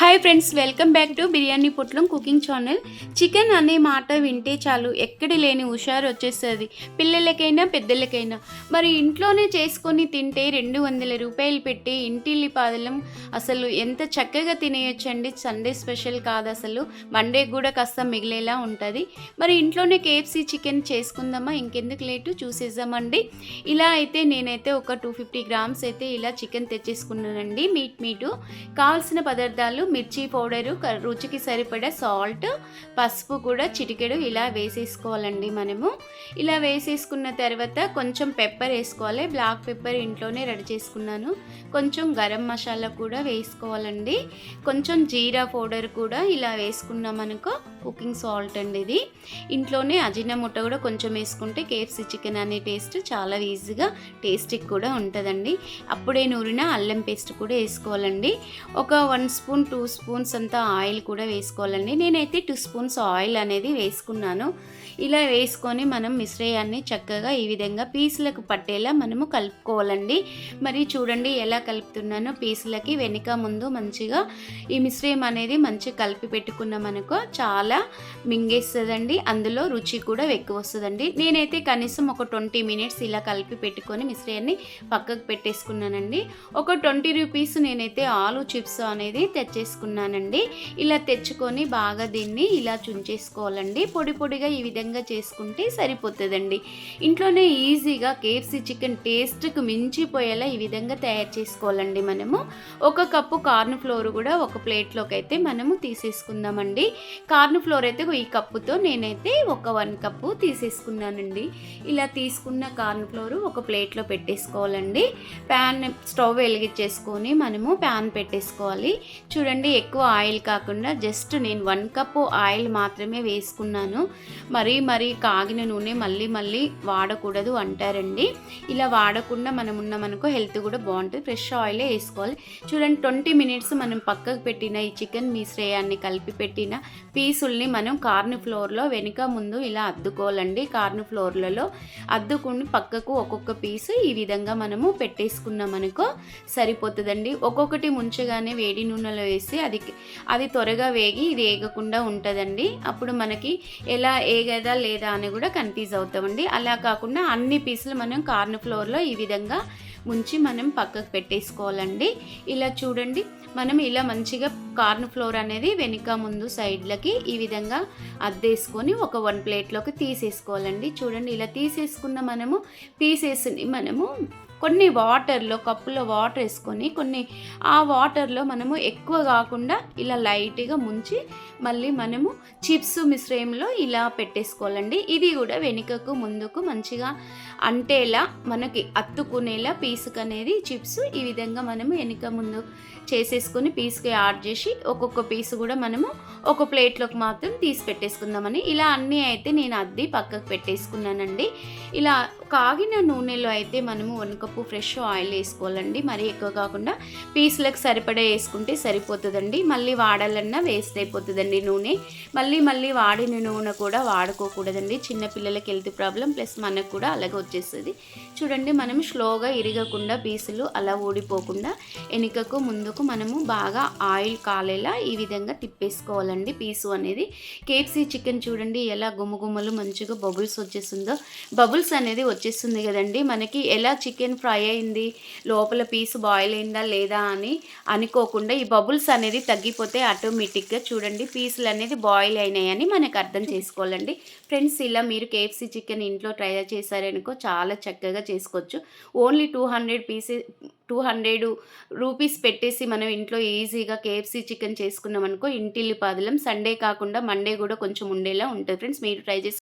Hi friends welcome back to biryani పుట్లం cooking channel chicken అనే మాట వింటే చాలు ఎక్కడి లేని హుషారు వచ్చేస్తుంది. పిల్లలకైనా పెద్దలకైనా. మరి ఇంట్లోనే చేసుకొని తింటే రెండు వందల రూపాయలు పెట్టి ఇంటిల్లి పాదలం అసలు ఎంత చక్కగా తినేయొచ్చండి. సండే స్పెషల్ కాదు అసలు. మండే కూడా కాస్త మిగిలేలా ఉంటుంది. మరి ఇంట్లోనే కేఎఫ్సీ చికెన్ చేసుకుందామా? ఇంకెందుకు లేటు? చూసేద్దామండి. ఇలా అయితే నేనైతే ఒక టూ ఫిఫ్టీ గ్రామ్స్ అయితే ఇలా చికెన్ తెచ్చేసుకున్నానండి. మీట్ మీటు కావాల్సిన పదార్థాలు మిర్చి పౌడరు రుచికి సరిపడే సాల్ట్ పసుపు కూడా చిటికెడు ఇలా వేసేసుకోవాలండి మనము. ఇలా వేసేసుకున్న తర్వాత కొంచెం పెప్పర్ వేసుకోవాలి. బ్లాక్ పెప్పర్ ఇంట్లోనే రెడీ చేసుకున్నాను. కొంచెం గరం మసాలా కూడా వేసుకోవాలండి. కొంచెం జీరా పౌడర్ కూడా ఇలా వేసుకున్నాం అనుకో కుకింగ్ సాల్ట్ అండి ఇది. ఇంట్లోనే అజినముట్ట కూడా కొంచెం వేసుకుంటే కేఎఫ్సీ చికెన్ అనే టేస్ట్ చాలా ఈజీగా టేస్టీకి కూడా ఉంటుందండి. అప్పుడే నూరిన అల్లం పేస్ట్ కూడా వేసుకోవాలండి. ఒక వన్ స్పూన్ టూ స్పూన్స్ అంతా ఆయిల్ కూడా వేసుకోవాలండి. నేనైతే టూ స్పూన్స్ ఆయిల్ అనేది వేసుకున్నాను. ఇలా వేసుకొని మనం మిశ్రయాన్ని చక్కగా ఈ విధంగా పీసులకు పట్టేలా మనము కలుపుకోవాలండి. మరి చూడండి ఎలా కలుపుతున్నానో పీసులకి వెనుక ముందు మంచిగా ఈ మిశ్రయం అనేది మంచిగా కలిపి పెట్టుకున్నాం అనుకో చాలా మింగేస్తుందండి. అందులో రుచి కూడా ఎక్కువ వస్తుందండి నేనైతే కనీసం ఒక ట్వంటీ మినిట్స్ ఇలా కలిపి పెట్టుకొని మిశ్రయాన్ని పక్కకు పెట్టేసుకున్నానండి. ఒక ట్వంటీ రూపీస్ నేనైతే ఆలు చిప్స్ అనేది తెచ్చేసుకున్నానండి. ఇలా తెచ్చుకొని బాగా దీన్ని ఇలా చుంచేసుకోవాలండి. పొడి పొడిగా ఈ విధంగా చేసుకుంటే సరిపోతుందండి. ఇంట్లోనే ఈజీగా కేఎఫ్సీ చికెన్ టేస్ట్కి మించిపోయేలా ఈ విధంగా తయారు చేసుకోవాలండి మనము. ఒక కప్పు కార్న్ ఫ్లోర్ కూడా ఒక ప్లేట్లోకి అయితే మనము తీసేసుకుందామండి. కార్న్ ఫ్లోర్ అయితే ఈ కప్పుతో నేనైతే ఒక వన్ కప్పు తీసేసుకున్నానండి. ఇలా తీసుకున్న కార్న్ ఫ్లోర్ ఒక ప్లేట్లో పెట్టేసుకోవాలండి. ప్యాన్ స్టవ్ వెలిగించేసుకొని మనము ప్యాన్ పెట్టేసుకోవాలి. చూడండి ఎక్కువ ఆయిల్ కాకుండా జస్ట్ నేను వన్ కప్పు ఆయిల్ మాత్రమే వేసుకున్నాను. మరీ మరీ కాగిన నూనె మళ్ళీ మళ్ళీ వాడకూడదు అంటారండి. ఇలా వాడకుండా మనం ఉన్నామనుకో హెల్త్ కూడా బాగుంటుంది. ఫ్రెష్ ఆయిలే వేసుకోవాలి. చూడండి ట్వంటీ మినిట్స్ మనం పక్కకు పెట్టిన ఈ చికెన్ మిశ్రయాన్ని కలిపి పెట్టిన పీసుల్ని మనం కార్న్ ఫ్లోర్లో వెనుక ముందు ఇలా అద్దుకోవాలండి. కార్న్ ఫ్లోర్లలో అద్దుకుని పక్కకు ఒక్కొక్క పీసు ఈ విధంగా మనము పెట్టేసుకున్నాం అనుకో సరిపోతుందండి. ఒక్కొక్కటి ముంచగానే వేడి నూనెలో వేసి అది అది త్వరగా వేగి ఇది వేగకుండా ఉంటుందండి. అప్పుడు మనకి ఎలా ఏగదా లేదా అని కూడా కన్ఫ్యూజ్ అవుతామండి. అలా కాకుండా అన్ని పీసులు మనం కార్న్ ఫ్లోర్లో ఈ విధంగా ముంచి మనం పక్కకు పెట్టేసుకోవాలండి. ఇలా చూడండి. మనం ఇలా మంచిగా కార్న్ ఫ్లోర్ అనేది వెనుక ముందు సైడ్లకి ఈ విధంగా అద్దేసుకొని ఒక వన్ ప్లేట్లోకి తీసేసుకోవాలండి. చూడండి ఇలా తీసేసుకున్న మనము పీసెస్ని మనము కొన్ని వాటర్లో కప్పులో వాటర్ వేసుకొని కొన్ని ఆ వాటర్లో మనము ఎక్కువ కాకుండా ఇలా లైట్గా ముంచి మళ్ళీ మనము చిప్స్ మిశ్రయంలో ఇలా పెట్టేసుకోవాలండి. ఇది కూడా వెనుకకు ముందుకు మంచిగా అంటేలా మనకి అత్తుకునేలా పీసుకు అనేది చిప్స్ ఈ విధంగా మనము వెనుక ముందు చేసేసుకొని పీస్కి యాడ్ చేసి ఒక్కొక్క పీసు కూడా మనము ఒక ప్లేట్లోకి మాత్రం తీసి పెట్టేసుకుందామని. ఇలా అన్నీ అయితే నేను అద్ది పక్కకు పెట్టేసుకున్నానండి. ఇలా కాగిన నూనెలో అయితే మనము వణుక కప్పు ఫ్రెష్ ఆయిల్ వేసుకోవాలండి. మరీ ఎక్కువ కాకుండా పీసులకు సరిపడా వేసుకుంటే సరిపోతుందండి. మళ్ళీ వాడాలన్నా వేస్ట్ అయిపోతుందండి నూనె. మళ్ళీ మళ్ళీ వాడిన నూనె కూడా వాడుకోకూడదండి. చిన్నపిల్లలకి హెల్త్ ప్రాబ్లం ప్లస్ మనకు కూడా అలాగే వచ్చేస్తుంది. చూడండి మనం స్లోగా ఇరగకుండా పీసులు అలా ఊడిపోకుండా వెనుకకు ముందుకు మనము బాగా ఆయిల్ కాలేలా ఈ విధంగా తిప్పేసుకోవాలండి పీసు అనేది. కేఎఫ్సీ చికెన్ చూడండి ఎలా గుమ్మగుమ్మలు మంచిగా బబుల్స్ వచ్చేస్తుందో. బబుల్స్ అనేది వచ్చేస్తుంది కదండి. మనకి ఎలా చికెన్ ఫ్రై అయింది. లోపల పీస్ బాయిల్ అయిందా లేదా అని అనుకోకుండా ఈ బబుల్స్ అనేది తగ్గిపోతే ఆటోమేటిక్గా చూడండి పీసులు అనేది బాయిల్ అయినాయని మనకు అర్థం చేసుకోవాలండి. ఫ్రెండ్స్ ఇలా మీరు కేఎఫ్సీ చికెన్ ఇంట్లో ట్రై చేశారనుకో చాలా చక్కగా చేసుకోవచ్చు. Only two hundred pieces two hundred rupees పెట్టేసి మనం ఇంట్లో ఈజీగా కేఎఫ్సీ చికెన్ చేసుకున్నాం అనుకో ఇంటిల్లి పాదలం సండే కాకుండా మండే కూడా కొంచెం ఉండేలా ఉంటుంది. ఫ్రెండ్స్ మీరు ట్రై చేసి